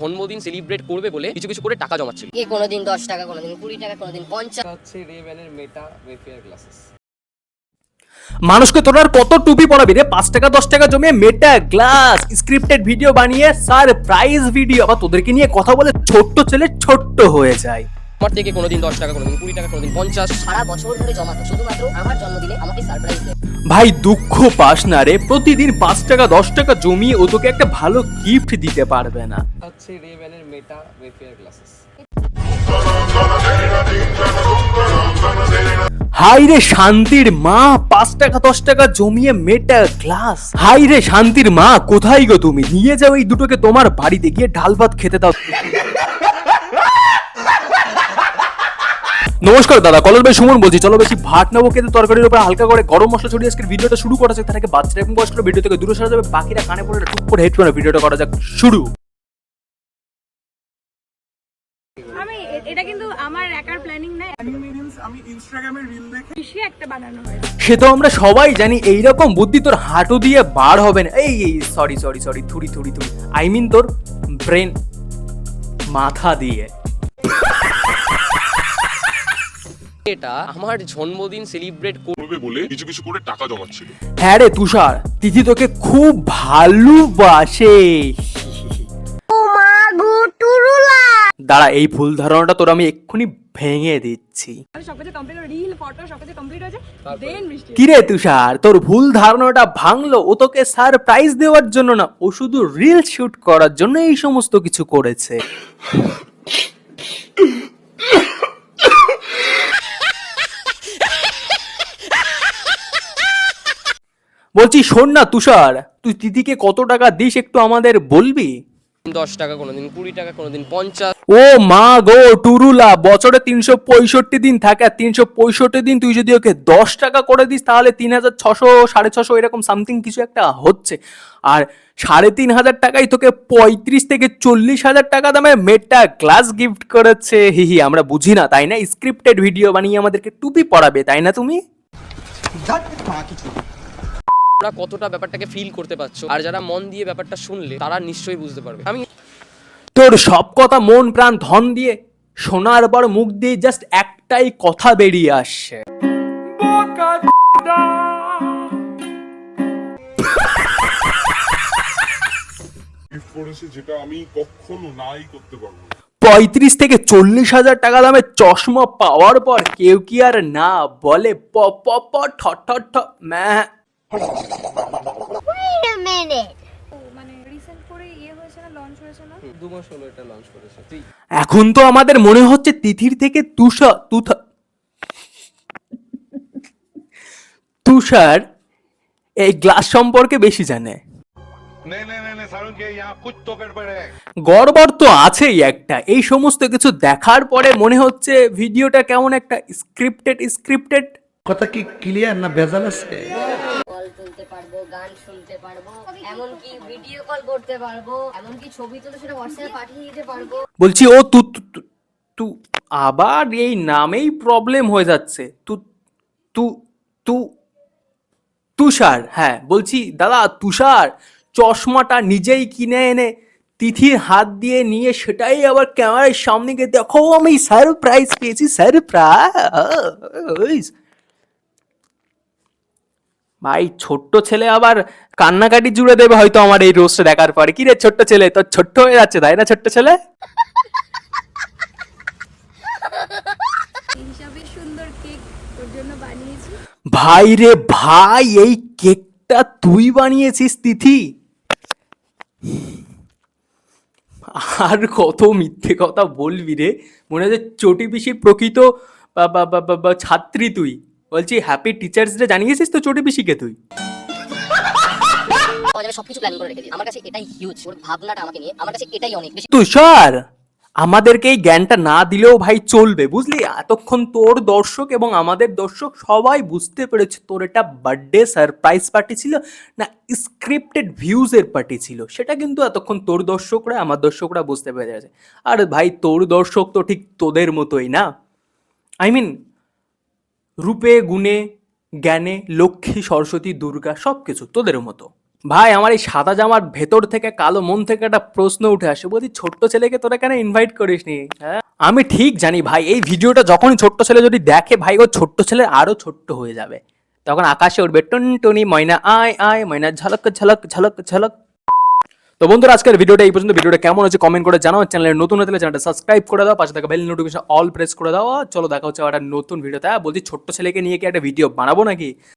জন্মদিন সেলিব্রেট করবে বলে কিছু কিছু করে টাকা জমাচ্ছিল। কে কোনোদিন দশ টাকা কোনোদিন কুড়ি টাকা কোনোদিন পঞ্চাশ। হচ্ছে রেভেনের মেটা ওয়েফেয়ার গ্লাসেস মানুষকে তোর কত টুপি পড়াবি রে? পাঁচ টাকা দশ টাকা জমিয়ে মেটা গ্লাস স্ক্রিপ্টেড ভিডিও বানিয়ে সারপ্রাইজ ভিডিও আবার তোদেরকে নিয়ে কথা বলে ছোট্ট ছেলে ছোট্ট হয়ে যায়। আমার থেকে কোনোদিন দশ টাকা কোনোদিন কুড়ি টাকা কোনোদিন পঞ্চাশ। সারা বছর ধরে জমাতো শুধুমাত্র আমার জন্মদিনে আমাকে সারপ্রাইজ দেয়। ভাই দুঃখ পাস না রে। প্রতিদিন পাঁচ টাকা দশ টাকা জমিয়ে ও তোকে একটা ভালো গিফট দিতে পারবে না। হচ্ছে রেভেনের মেটা ওয়েফেয়ার গ্লাসেস হাই রে শান্তির মা পাঁচ টাকা দশ টাকা জমিয়ে মেটা গ্লাস হাই রে শান্তির মা কোথায় গো তুমি? নিয়ে যাও এই দুটোকে তোমার বাড়িতে গিয়ে ডাল ভাত খেতে দাও। নমস্কার দাদা কলর ভাই সুমন বলছি। চলো বেশি ভাত নেব কিন্তু তরকারির উপর হালকা করে গরম মশলা ছড়িয়ে আজকের ভিডিওটা শুরু করা যাক। আগে বাচ্চারা এবং বয়স্করা ভিডিও থেকে দূরে সরা যাবে বাকিরা কানে পড়ে টুক করে হেডফোনে ভিডিওটা করা যাক। শুরু। আমি এটা কিন্তু আমার একার প্ল্যানিং না আমি ইনস্টাগ্রামে রিল দেখে বেশি একটা বানানো হয়েছে সে তো আমরা সবাই জানি এইরকম বুদ্ধি তোর হাঁটু দিয়ে বার হবে না। এই এই সরি সরি সরি থুড়ি থুড়ি থুড়ি আই মিন তোর ব্রেন মাথা দিয়ে। এটা আমার জন্মদিন সেলিব্রেট করবে বলে কিছু কিছু করে টাকা জমাচ্ছিল। হ্যাঁ রে তুষার দিদি তোকে খুব ভালোবাসে। দাঁড়া এই ভুল ধারণাটা তোর আমি এক্ষুনি ভেঙে দিচ্ছি। কিরে তুষার তোর ভুল ধারণাটা ভাঙলো? ও তোকে সারপ্রাইজ দেওয়ার জন্য না ও শুধু রিল শুট করার জন্য এই সমস্ত কিছু করেছে। বলছি শোন না তুষার তুই দিদিকে কত টাকা দিস একটু আমাদের বলবি? দশ টাকা কোনোদিন কুড়ি টাকা কোনোদিন পঞ্চাশ। ও মা গো টুরুলা বছরে তিনশো পঁয়ষট্টি দিন থাকে আর তিনশো পঁয়ষট্টি দিন তুই যদি ওকে দশ টাকা করে দিস তাহলে তিন হাজার ছশো সাড়ে ছশো এরকম সামথিং কিছু একটা হচ্ছে। আর সাড়ে তিন হাজার টাকায় তোকে পঁয়ত্রিশ থেকে চল্লিশ হাজার টাকা দামে মেটটা গ্লাস গিফট করেছে। হি হি আমরা বুঝি না তাই না? স্ক্রিপ্টেড ভিডিও বানিয়ে আমাদেরকে টুপি পড়াবে তাই না তুমি? তোমরা কতটা ব্যাপারটাকে ফিল করতে পারছ? আর যারা মন দিয়ে ব্যাপারটা শুনলে তারা নিশ্চয়ই বুঝতে পারবে। আমি তোর সব কথা মন প্রাণ ধন দিয়ে শোনার পর মুখ দিয়ে জাস্ট একটাই কথা বেরিয়ে আসছে। যেটা আমি কখনো নাই করতে পারব পঁয়ত্রিশ থেকে চল্লিশ হাজার টাকা দামে চশমা পাওয়ার পর কেউ কি আর না বলে প প প ঠ ঠ ঠ ম্যা। Wait a minute. এখন তো আমাদের মনে হচ্ছে তিথির থেকে তুষার তুথা তুষার এই গ্লাস সম্পর্কে বেশি জানে। গড়বড় তো আছেই একটা। এই সমস্ত কিছু দেখার পরে মনে হচ্ছে ভিডিওটা কেমন একটা স্ক্রিপ্টেড স্ক্রিপ্টেড কথা কি ক্লিয়ার না ভেজাল আছে? পারব গান শুনতে পারব এমনকি ভিডিও কল করতে পারব এমনকি ছবি তুলে সেটা হোয়াটসঅ্যাপে পাঠিয়ে দিতে পারব। বলছি ও তু তু- আবার এই নামেই প্রবলেম হয়ে যাচ্ছে। তু তু তু তুষার হ্যাঁ বলছি দাদা তুষার চশমাটা নিজেই কিনে এনে তিথির হাত দিয়ে নিয়ে সেটাই আবার ক্যামেরার সামনে গিয়ে দেখো আমি সারপ্রাইজ পেয়েছি সারপ্রাইজ ভাই ছোট্ট ছেলে আবার কান্নাকাটি জুড়ে দেবে হয়তো আমার এই রোস্ট দেখার পরে। কি রে ছোট্ট ছেলে? তোর ছোট্ট হয়ে যাচ্ছে তাই না ছোট্ট ছেলে? ভাই রে ভাই এই কেকটা তুই বানিয়েছিস তিথি? আর কত মিথ্যে কথা বলবি রে? মনে হচ্ছে চটি পিসির প্রকৃত ছাত্রী তুই। বলছি হ্যাপি টিচার্স ডে জানিয়েছিস তো চটি পিসিকে তুই? সবকিছু প্ল্যান করে রেখে আমার কাছে এটাই হিউজ ওর ভাবনাটা আমাকে নিয়ে আমার কাছে এটাই অনেক বেশি তুষার আমাদেরকে এই জ্ঞানটা না দিলেও ভাই চলবে বুঝলি? এতক্ষণ তোর দর্শক এবং আমাদের দর্শক সবাই বুঝতে পেরেছে তোর এটা বার্থডে সারপ্রাইজ পার্টি ছিল না স্ক্রিপ্টেড ভিউজের পার্টি ছিল। সেটা কিন্তু এতক্ষণ তোর দর্শকরা আমার দর্শকরা বুঝতে পেরে গেছে আর ভাই তোর দর্শক তো ঠিক তোদের মতোই না? আই মিন রূপে, গুণে, জ্ঞানে, লক্ষ্মী, সরস্বতী, দুর্গা সব কিছু তোদের মতো। ভাই, আমার এই সাদা জামার ভেতর থেকে, কালো মন থেকে একটা প্রশ্ন উঠে আসে। বলছি, ছোট্ট ছেলেকে তোরা কেন ইনভাইট করিস নি হ্যাঁ? আমি ঠিক জানি ভাই, এই ভিডিওটা যখন ছোট্ট ছেলে যদি দেখে, ভাই, ও ছোট্ট ছেলে আরও ছোট্ট হয়ে যাবে। তখন আকাশে উঠবে টুন টুনি ময়না, আয় আয়, ময়না, ঝলক ঝলক ঝলক ঝলক তো বন্ধুরা, আজকের ভিডিওটা এই পর্যন্ত। ভিডিওটা কেমন হচ্ছে কমেন্ট করে জানাও। চ্যানেলের নতুন হতে চ্যানেলটা সাবস্ক্রাইব করে দাও। পাশে থাকা বেল নোটিফিকেশন অল প্রেস করে দাও। চলো, দেখা হচ্ছে একটা নতুন ভিডিওতে। বলছি, ছোট্ট ছেলেকে নিয়ে কি একটা ভিডিও বানাবো নাকি?